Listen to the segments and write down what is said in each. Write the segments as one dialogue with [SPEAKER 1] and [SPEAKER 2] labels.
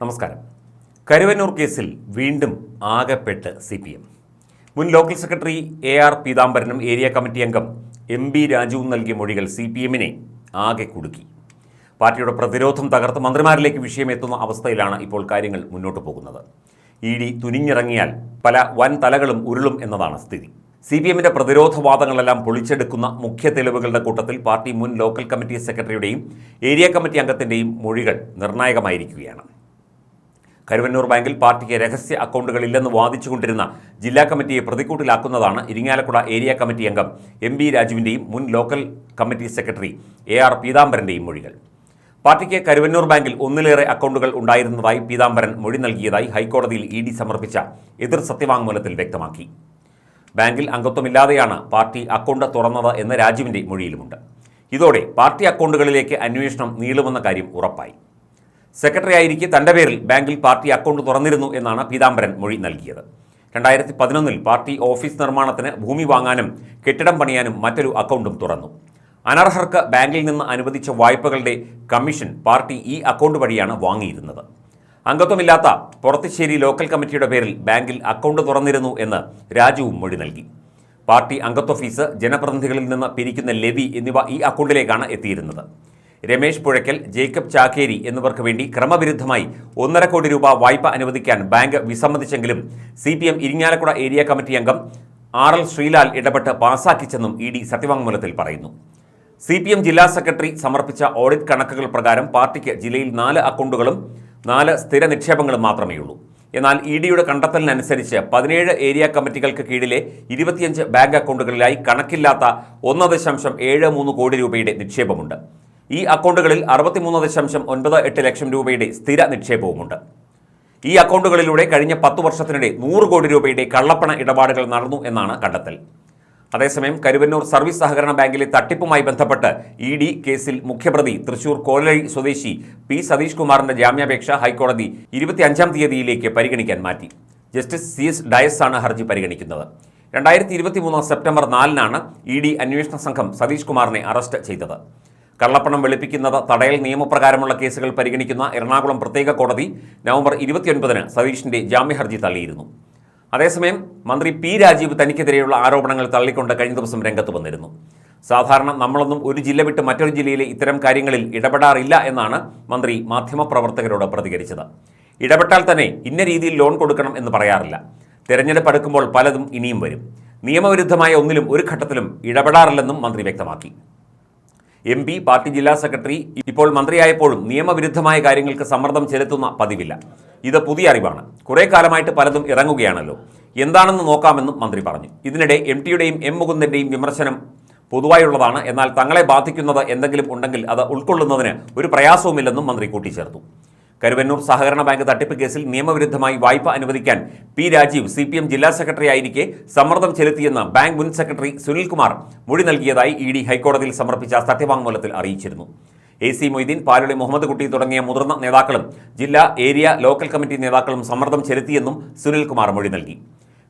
[SPEAKER 1] നമസ്കാരം. കരുവന്നൂർ കേസിൽ വീണ്ടും ആകെപ്പെട്ട് സി പി എം മുൻ ലോക്കൽ സെക്രട്ടറി എ ആർ പീതാംബരനും ഏരിയ കമ്മിറ്റി അംഗം എം ബി രാജുവും നൽകിയ മൊഴികൾ സി പി എമ്മിനെ ആകെ കുടുക്കി. പാർട്ടിയുടെ പ്രതിരോധം തകർത്ത് മന്ത്രിമാരിലേക്ക് വിഷയമെത്തുന്ന അവസ്ഥയിലാണ് ഇപ്പോൾ കാര്യങ്ങൾ മുന്നോട്ട് പോകുന്നത്. ഇ ഡി തുനിഞ്ഞിറങ്ങിയാൽ പല വൻ തലകളും ഉരുളും എന്നതാണ് സ്ഥിതി. സി പി എമ്മിന്റെ പ്രതിരോധവാദങ്ങളെല്ലാം പൊളിച്ചെടുക്കുന്ന മുഖ്യ തെളിവുകളുടെ കൂട്ടത്തിൽ പാർട്ടി മുൻ ലോക്കൽ കമ്മിറ്റി സെക്രട്ടറിയുടെയും ഏരിയ കമ്മിറ്റി അംഗത്തിന്റെയും മൊഴികൾ നിർണായകമായിരിക്കുകയാണ്. കരുവന്നൂർ ബാങ്കിൽ പാർട്ടിക്ക് രഹസ്യ അക്കൗണ്ടുകളില്ലെന്ന് വാദിച്ചുകൊണ്ടിരുന്ന ജില്ലാ കമ്മിറ്റിയെ പ്രതിക്കൂട്ടിലാക്കുന്നതാണ് ഇരിങ്ങാലക്കുട ഏരിയ കമ്മിറ്റി അംഗം എം ബി രാജുവിന്റെയും മുൻ local committee secretary A R പീതാംബരന്റെയും മൊഴികൾ. പാർട്ടിക്ക് കരുവന്നൂർ ബാങ്കിൽ ഒന്നിലേറെ അക്കൗണ്ടുകൾ ഉണ്ടായിരുന്നതായി പീതാംബരൻ മൊഴി നൽകിയതായി ഹൈക്കോടതിയിൽ ഇ ഡി സമർപ്പിച്ച എതിർ സത്യവാങ്മൂലത്തിൽ വ്യക്തമാക്കി. ബാങ്കിൽ അംഗത്വമില്ലാതെയാണ് പാർട്ടി അക്കൗണ്ട് തുറന്നത് എന്ന് രാജുവിന്റെ മൊഴിയിലുമുണ്ട്. ഇതോടെ പാർട്ടി അക്കൗണ്ടുകളിലേക്ക് അന്വേഷണം നീളുമെന്ന കാര്യം ഉറപ്പായി. സെക്രട്ടറി ആയിരിക്കെ തന്റെ പേരിൽ ബാങ്കിൽ പാർട്ടി അക്കൗണ്ട് തുറന്നിരുന്നു എന്നാണ് പീതാംബരൻ മൊഴി നൽകിയത്. രണ്ടായിരത്തി പതിനൊന്നിൽ പാർട്ടി ഓഫീസ് നിർമ്മാണത്തിന് ഭൂമി വാങ്ങാനും കെട്ടിടം പണിയാനും മറ്റൊരു അക്കൗണ്ടും തുറന്നു. അനർഹർക്ക് ബാങ്കിൽ നിന്ന് അനുവദിച്ച വായ്പകളുടെ കമ്മീഷൻ പാർട്ടി ഈ അക്കൗണ്ട് വഴിയാണ് വാങ്ങിയിരുന്നത്. അംഗത്വമില്ലാത്ത പുറത്തിശ്ശേരി ലോക്കൽ കമ്മിറ്റിയുടെ പേരിൽ ബാങ്കിൽ അക്കൗണ്ട് തുറന്നിരുന്നു എന്ന് രാജുവും മൊഴി നൽകി. പാർട്ടി അംഗത്വ ഫീസ് ജനപ്രതിനിധികളിൽ നിന്ന് പിരിക്കുന്ന ലെവി എന്നിവ ഈ അക്കൗണ്ടിലേക്കാണ് എത്തിയിരുന്നത്. രമേശ് പുഴയ്ക്കൽ ജേക്കബ് ചാക്കേരി എന്നിവർക്ക് വേണ്ടി ക്രമവിരുദ്ധമായി ഒന്നര കോടി രൂപ വായ്പ അനുവദിക്കാൻ bank വിസമ്മതിച്ചെങ്കിലും C P M Irinjalakuda area committee അംഗം ആർ എൽ ശ്രീലാൽ ഇടപെട്ട് പാസാക്കിച്ചെന്നും ഇ ഡി സത്യവാങ്മൂലത്തിൽ പറയുന്നു. സി പി എം ജില്ലാ സെക്രട്ടറി സമർപ്പിച്ച ഓഡിറ്റ് കണക്കുകൾ പ്രകാരം പാർട്ടിക്ക് ജില്ലയിൽ നാല് അക്കൗണ്ടുകളും നാല് സ്ഥിര നിക്ഷേപങ്ങളും മാത്രമേയുള്ളൂ എന്നാൽ ഇ ഡിയുടെ കണ്ടെത്തലിനനുസരിച്ച് പതിനേഴ് ഏരിയ കമ്മിറ്റികൾക്ക് കീഴിലെ ഇരുപത്തിയഞ്ച് ബാങ്ക് അക്കൗണ്ടുകളിലായി കണക്കില്ലാത്ത ഒന്ന് ദശാംശം ഏഴ് മൂന്ന് കോടി രൂപയുടെ നിക്ഷേപമുണ്ട്. ഈ അക്കൗണ്ടുകളിൽ അറുപത്തിമൂന്ന് ദശാംശം ഒൻപത് എട്ട് ലക്ഷം രൂപയുടെ സ്ഥിര നിക്ഷേപവുമുണ്ട്. ഈ അക്കൗണ്ടുകളിലൂടെ കഴിഞ്ഞ പത്തു വർഷത്തിനിടെ നൂറ് കോടി രൂപയുടെ കള്ളപ്പണ ഇടപാടുകൾ നടന്നു എന്നാണ് കണ്ടെത്തൽ. അതേസമയം കരുവന്നൂർ സർവീസ് സഹകരണ ബാങ്കിലെ തട്ടിപ്പുമായി ബന്ധപ്പെട്ട് ഇ ഡി കേസിൽ മുഖ്യപ്രതി തൃശൂർ കോലഴി സ്വദേശി പി സതീഷ് കുമാറിന്റെ ജാമ്യാപേക്ഷ ഹൈക്കോടതി ഇരുപത്തിയഞ്ചാം തീയതിയിലേക്ക് പരിഗണിക്കാൻ മാറ്റി. ജസ്റ്റിസ് സി എസ് ഡയസ് ആണ് ഹർജി പരിഗണിക്കുന്നത്. രണ്ടായിരത്തി ഇരുപത്തി മൂന്ന് സെപ്റ്റംബർ നാലിനാണ് ഇ ഡി അന്വേഷണ സംഘം സതീഷ് കുമാറിനെ അറസ്റ്റ് ചെയ്തത്. കള്ളപ്പണം വെളുപ്പിക്കുന്നത് തടയൽ നിയമപ്രകാരമുള്ള കേസുകൾ പരിഗണിക്കുന്ന എറണാകുളം പ്രത്യേക കോടതി നവംബർ ഇരുപത്തിയൊൻപതിന് സതീഷിന്റെ ജാമ്യഹർജി തള്ളിയിരുന്നു. അതേസമയം മന്ത്രി പി രാജീവ് തനിക്കെതിരെയുള്ള ആരോപണങ്ങൾ തള്ളിക്കൊണ്ട് കഴിഞ്ഞ ദിവസം രംഗത്ത് വന്നിരുന്നു. സാധാരണ നമ്മളൊന്നും ഒരു ജില്ല വിട്ട് മറ്റൊരു ജില്ലയിലെ ഇത്തരം കാര്യങ്ങളിൽ ഇടപെടാറില്ല എന്നാണ് മന്ത്രി മാധ്യമപ്രവർത്തകരോട് പ്രതികരിച്ചത്. ഇടപെട്ടാൽ തന്നെ ഇന്ന രീതിയിൽ ലോൺ കൊടുക്കണം എന്ന് പറയാറില്ല. തെരഞ്ഞെടുപ്പ് അടുക്കുമ്പോൾ പലതും ഇനിയും വരും. നിയമവിരുദ്ധമായ ഒന്നിലും ഒരു ഘട്ടത്തിലും ഇടപെടാറില്ലെന്നും മന്ത്രി വ്യക്തമാക്കി. എം പി പാർട്ടി ജില്ലാ സെക്രട്ടറി ഇപ്പോൾ മന്ത്രിയായപ്പോഴും നിയമവിരുദ്ധമായ കാര്യങ്ങൾക്ക് സമ്മർദ്ദം ചെലുത്തുന്ന പതിവില്ല. ഇത് പുതിയ അറിവാണ്. കുറേ കാലമായിട്ട് പലതും ഇറങ്ങുകയാണല്ലോ. എന്താണെന്ന് നോക്കാമെന്നും മന്ത്രി പറഞ്ഞു. ഇതിനിടെ എം ടിയുടെയും എം മുകുന്ദന്റെയും വിമർശനം പൊതുവായുള്ളതാണ്. എന്നാൽ തങ്ങളെ ബാധിക്കുന്നത് എന്തെങ്കിലും ഉണ്ടെങ്കിൽ അത് ഉൾക്കൊള്ളുന്നതിന് ഒരു പ്രയാസവുമില്ലെന്നും മന്ത്രി കൂട്ടിച്ചേർത്തു. കരുവന്നൂർ സഹകരണ ബാങ്ക് തട്ടിപ്പ് കേസിൽ നിയമവിരുദ്ധമായി വായ്പ അനുവദിക്കാൻ P Rajeev C P M ജില്ലാ സെക്രട്ടറി ആയിരിക്കെ സമ്മർദ്ദം ചെലുത്തിയെന്ന് ബാങ്ക് മുൻ സെക്രട്ടറി സുനിൽകുമാർ മൊഴി നൽകിയതായി ഇ ഡി ഹൈക്കോടതിയിൽ സമർപ്പിച്ച സത്യവാങ്മൂലത്തിൽ അറിയിച്ചിരുന്നു. എ സി മൊയ്തീൻ പാലുളി മുഹമ്മദ് കുട്ടി തുടങ്ങിയ മുതിർന്ന നേതാക്കളും ജില്ലാ ഏരിയ ലോക്കൽ കമ്മിറ്റി നേതാക്കളും സമ്മർദ്ദം ചെലുത്തിയെന്നും സുനിൽകുമാർ മൊഴി നൽകി.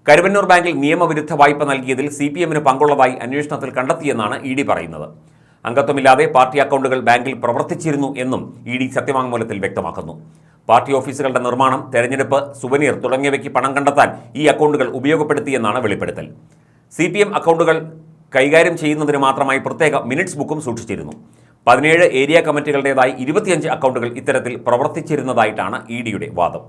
[SPEAKER 1] കരുവന്നൂർ ബാങ്കിൽ നിയമവിരുദ്ധ വായ്പ നൽകിയതിൽ സി പി എമ്മിന് പങ്കുള്ളതായി അന്വേഷണത്തിൽ കണ്ടെത്തിയെന്നാണ് ഇ ഡി പറയുന്നത്. അംഗത്വമില്ലാതെ പാർട്ടി അക്കൗണ്ടുകൾ ബാങ്കിൽ പ്രവർത്തിച്ചിരുന്നു എന്നും ഇ ഡി സത്യവാങ്മൂലത്തിൽ വ്യക്തമാക്കുന്നു. പാർട്ടി ഓഫീസുകളുടെ നിർമ്മാണം തെരഞ്ഞെടുപ്പ് സുവനീർ തുടങ്ങിയവയ്ക്ക് പണം കണ്ടെത്താൻ ഈ അക്കൗണ്ടുകൾ ഉപയോഗപ്പെടുത്തിയെന്നാണ് വെളിപ്പെടുത്തൽ. സി പി എം അക്കൗണ്ടുകൾ കൈകാര്യം ചെയ്യുന്നതിന് മാത്രമായി പ്രത്യേക മിനിറ്റ്സ് ബുക്കും സൂക്ഷിച്ചിരുന്നു. പതിനേഴ് ഏരിയ കമ്മിറ്റികളുടേതായി ഇരുപത്തിയഞ്ച് അക്കൗണ്ടുകൾ ഇത്തരത്തിൽ പ്രവർത്തിച്ചിരുന്നതായിട്ടാണ് ഇ ഡിയുടെ വാദം.